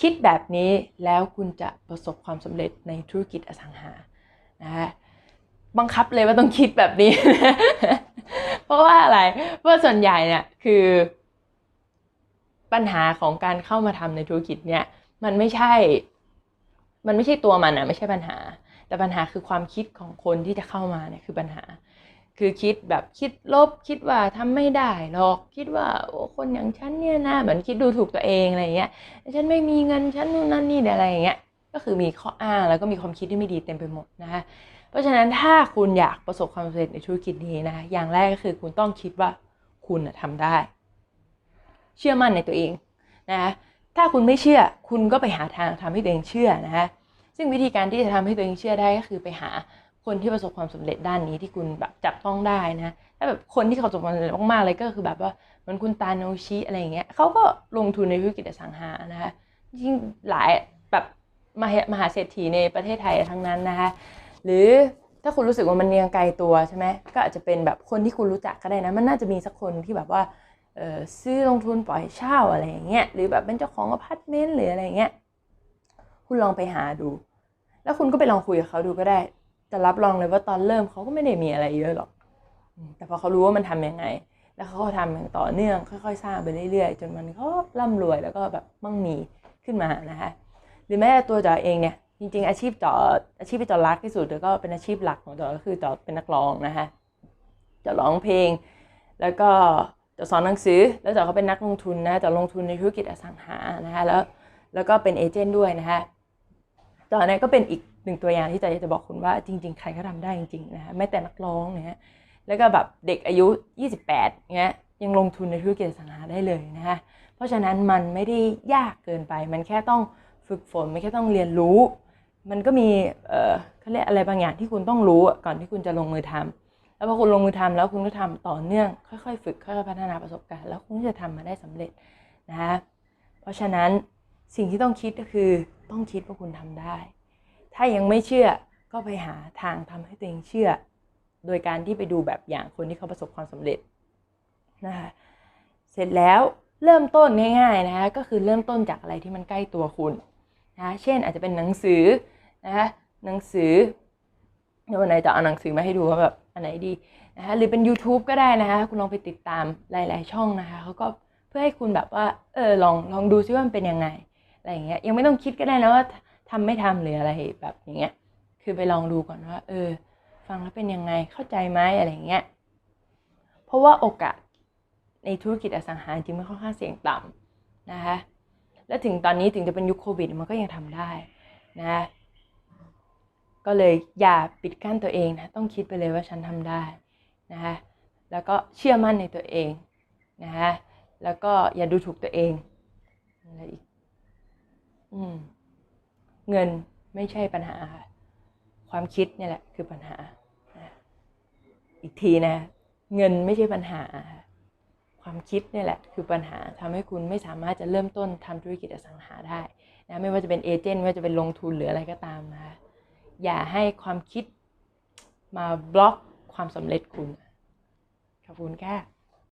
คิดแบบนี้แล้วคุณจะประสบความสำเร็จในธุรกิจอสังหานะฮะบังคับเลยว่าต้องคิดแบบนี้ เพราะว่าอะไร เพราะส่วนใหญ่เนี่ยคือ ปัญหาของการเข้ามาทำในธุรกิจเนี่ย มันไม่ใช่ มันไม่ใช่ตัวมันอะไม่ใช่ปัญหา แต่ปัญหาคือความคิดของคนที่จะเข้ามาเนี่ยคือปัญหา คือคิดแบบคิดลบคิดว่าทำไม่ได้หรอกคิดว่าโอ้คนอย่างฉันเนี่ยนะเหมือนคิดดูถูกตัวเองอะไรเงี้ยฉันไม่มีเงินฉันนู่นนั่นนี่อะไรอย่างเงี้ยก็คือมีข้ออ้างแล้วก็มีความคิดที่ไม่ดีเต็มไปหมดนะคะเพราะฉะนั้นถ้าคุณอยากประสบความสำเร็จในธุรกิจนี้นะคะอย่างแรกก็คือคุณต้องคิดว่าคุณน่ะทำได้ เชื่อมั่นในตัวเองนะคะถ้าคุณไม่เชื่อคุณก็ไปหาทางทำให้ตัวเองเชื่อนะคะซึ่งวิธีการที่จะทำให้ตัวเองเชื่อได้ก็คือไปหา คนที่ประสบความสำเร็จด้านนี้ที่คุณแบบจับต้องได้นะถ้าแบบคนที่เขาประสบความสำเร็จมากๆเลยก็คือแบบว่าเหมือนคุณตาโนชิอะไรอย่างเงี้ยเขาก็ลงทุนในธุรกิจอสังหานะคะยิ่งหลายแบบมหามหาเศรษฐีในประเทศไทยทั้งนั้นนะคะหรือถ้าคุณรู้สึกว่ามันยังไกลตัวใช่ไหมก็อาจจะเป็นแบบคนที่คุณรู้จักก็ได้นะมันน่าจะมีสักคนที่แบบว่าเออซื้อลงทุนปล่อยเช่าอะไรอย่างเงี้ยหรือแบบเป็นเจ้าของอพาร์ตเมนต์หรืออะไรอย่างเงี้ยคุณลองไปหาดู แล้วคุณก็ไปลองคุยกับเขาดูก็ได้ จะรับรองเลยว่าตอนเริ่มเขาก็ไม่ได้มีอะไรเยอะหรอก แต่พอเขารู้ว่ามันทำยังไง แล้วเขาก็ทำอย่างต่อเนื่องค่อยๆ สร้างไปเรื่อยๆ จนมันก็ร่ำรวยแล้วก็แบบมั่งมีขึ้นมานะคะ หรือแม้แต่ตัวจอเองเนี่ยจริงๆอาชีพจออาชีพที่จอรักที่สุดแล้วก็เป็นอาชีพหลักของจอก็คือจอเป็นนักร้องนะคะจอร้องเพลง แล้วก็จอสอนหนังสือ แล้วจอเขาเป็นนักลงทุนนะจอลงทุนในธุรกิจอสังหานะคะแล้วแล้วก็เป็นเอเจนต์ด้วยนะคะ จอเนี่ยก็เป็นอีกหนึ่งตัวอย่างที่จออยากจะบอกคุณว่าจริง ๆ ใครก็ทำได้จริงๆนะคะแม้แต่นักร้องนี่ยแล้วก็แบบเด็กอายุ 28เงี้ยยังลงทุนในธุรกิจสังหาได้เลยนะคะเพราะฉะนั้นมันไม่ได้ยากเกินไป มันแค่ต้องฝึกฝนมันแค่ต้องเรียนรู้ มันก็มีเอ่อเขาเรียกอะไรบางอย่างที่คุณต้องรู้ก่อนที่คุณจะลงมือทำแล้วพอคุณลงมือทำแล้วคุณก็ทำต่อเนื่อง ค่อยๆ ฝึกค่อยๆพัฒนาประสบการณ์แล้วคุณก็จะทำมาได้สำเร็จนะคะเพราะฉะนั้น สิ่งที่ต้องคิดก็คือต้องคิดว่าคุณทำได้ ถ้ายังไม่เชื่อก็ไปหาทางทำให้ตัวเองเชื่อ โดยการที่ไปดูแบบอย่างคนที่เขาประสบความสำเร็จนะคะเสร็จแล้วเริ่มต้นง่ายๆนะคะก็คือเริ่มต้นจากอะไรที่มันใกล้ตัวคุณนะเช่นอาจจะเป็นหนังสือนะคะหนังสือเดี๋ยววันไหนจะเอาหนังสือมาให้ดูว่าแบบอันไหนดีนะคะหรือเป็น YouTube ก็ได้นะคะคุณลองไปติดตามหลาย ๆ ช่องนะคะเขาก็เพื่อให้คุณแบบว่าเออลองลองดูซิว่ามันเป็นยังไง อะไรอย่างเงี้ยยังไม่ต้องคิดก็ได้นะว่าทำไม่ทำหรืออะไรแบบอย่างเงี้ย คือไปลองดูก่อนว่า เออ ฟังแล้วเป็นยังไงเข้าใจไหมอะไรเงี้ยเพราะว่าโอกาสในธุรกิจอสังหาจริงมันค่อนข้างเสี่ยงต่ำนะคะและถึงตอนนี้ถึงจะเป็นยุคโควิดมันก็ยังทำได้นะก็เลยอย่าปิดกั้นตัวเองนะต้องคิดไปเลยว่าฉันทำได้นะคะแล้วก็เชื่อมั่นในตัวเองนะคะแล้วก็อย่าดูถูกตัวเองอะไรอีก เงินไม่ใช่ปัญหาค่ะ ความคิดเนี่ยแหละคือปัญหา อีกทีนะ เงินไม่ใช่ปัญหา ความคิดเนี่ยแหละ คือปัญหาทำให้คุณไม่สามารถจะเริ่มต้นทำธุรกิจอสังหาได้นะไม่ว่าจะเป็นเอเจนต์ไม่ว่าจะเป็นลงทุนหรืออะไรก็ตามนะคะอย่าให้ความคิดมาบล็อกความสำเร็จคุณ ขอบคุณค่ะ